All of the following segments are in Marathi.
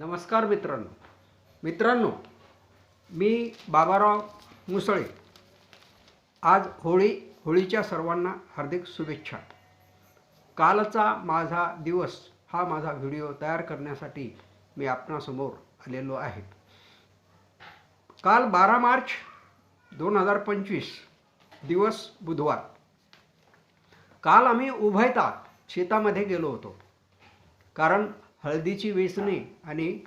नमस्कार मित्रांनो. मित्रांनो मी बाबाराव मुसळे. आज होळी होळीच्या सर्वांना हार्दिक शुभेच्छा. कालचा माझा दिवस हा माझा व्हिडिओ तयार करण्यासाठी मी आपणासमोर आलेलो आहे. काल बारा मार्च दोन हजार पंचवीस दिवस बुधवार. काल आम्ही उभयता शेतामध्ये गेलो होतो. कारण हळदीची वेचणी आणि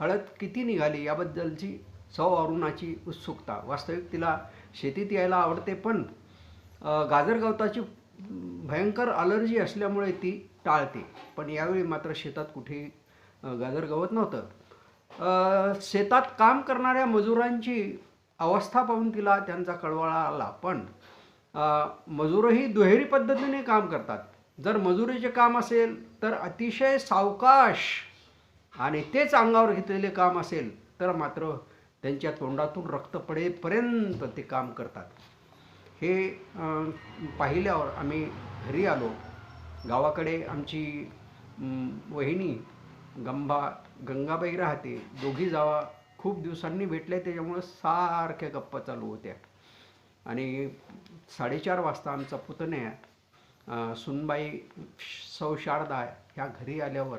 हळद किती निघाली याबद्दलची सौ अरुणाची उत्सुकता. वास्तविक तिला शेतीत यायला आवडते पण गाजर गवताची भयंकर अलर्जी असल्यामुळे ती टाळते. पण यावेळी मात्र शेतात कुठे गाजर गवत नव्हतं. शेतात काम करणाऱ्या मजुरांची अवस्था पाहून तिला त्यांचा कळवळा आला. पण मजूरही दुहेरी पद्धतीने काम करतात. जर मजुरीचे काम असेल तर अतिशय सावकाश आणि तेच अंगावर घेतलेले काम असेल तर मात्र त्यांच्या तोंडातून रक्त पडेपर्यंत ते काम करतात. हे पाहिल्यावर आम्ही घरी आलो. गावाकडे आमची वहिनी गंबा गंगाबाई राहते. दोघी जावा खूप दिवसांनी भेटल्या त्याच्यामुळं सारख्या गप्पा चालू होत्या. आणि साडेचार वाजता आमचा पुतण्या सुनबाई सौ शारदा ह्या घरी आल्यावर.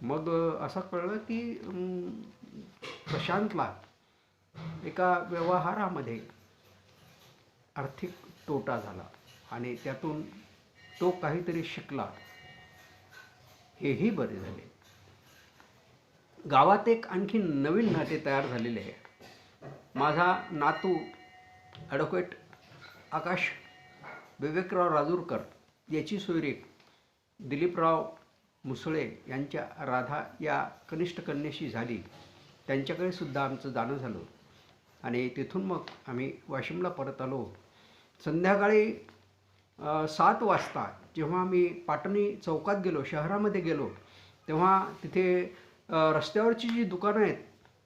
मग असं कळलं की प्रशांतला एका व्यवहारामध्ये आर्थिक तोटा झाला आणि त्यातून तो काहीतरी शिकला. हेही बरे झाले. गावात एक आणखी नवीन नाते तयार झालेले आहे माझा नातू ॲडव्होकेट आकाश विवेकराव राजूरकर याची सोयरीक दिलीपराव मुसळे यांच्या राधा या कनिष्ठ कन्येशी झाली. त्यांच्याकडे सुद्धा आमचं जाणं झालं. आणि तिथून मग आम्ही वाशिमला परत आलो. संध्याकाळी सात वाजता जेव्हा आम्ही पाटणी चौकात गेलो शहरामध्ये गेलो तेव्हा तिथे रस्त्यावरची जी दुकानं आहेत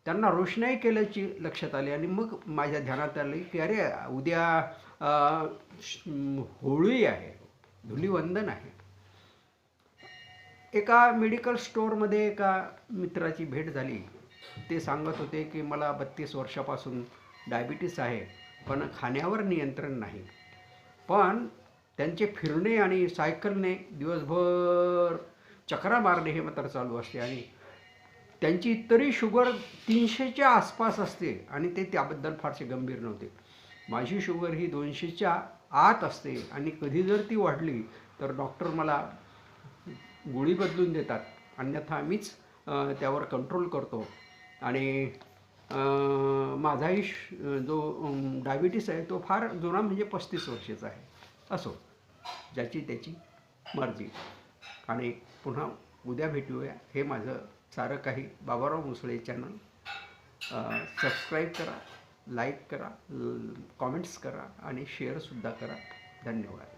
त्यांना रोषणाई केल्याची लक्षात आली आणि मग माझ्या ध्यानात आली की अरे उद्या होळी आहे. धुलीवंदन आहे. एका मेडिकल स्टोअरमध्ये एका मित्राची भेट झाली. ते सांगत होते की मला बत्तीस वर्षापासून डायबिटीस आहे पण खाण्यावर नियंत्रण नाही. पण त्यांचे फिरणे आणि सायकलने दिवसभर चक्रा मारणे हे मात्र चालू असते आणि त्यांची तरी शुगर तीनशेच्या आसपास असते आणि ते त्याबद्दल फारसे गंभीर नव्हते. माझी शुगर ही दोनशेच्या आत असते आणि कधी जर ती वाढली तर डॉक्टर मला गोळी बदलून देतात. अन्यथा मीच त्यावर कंट्रोल करतो. आणि माझाही श- जो डायबिटीस आहे तो फार जुना म्हणजे पस्तीस वर्षाचा आहे. असो ज्याची त्याची मर्जी. आणि पुन्हा उद्या भेटूया. हे माझं सारं काही बाबाराव मुसळे चॅनल सबस्क्राईब करा लाईक करा कॉमेंट्स करा आणि शेअरसुद्धा करा. धन्यवाद.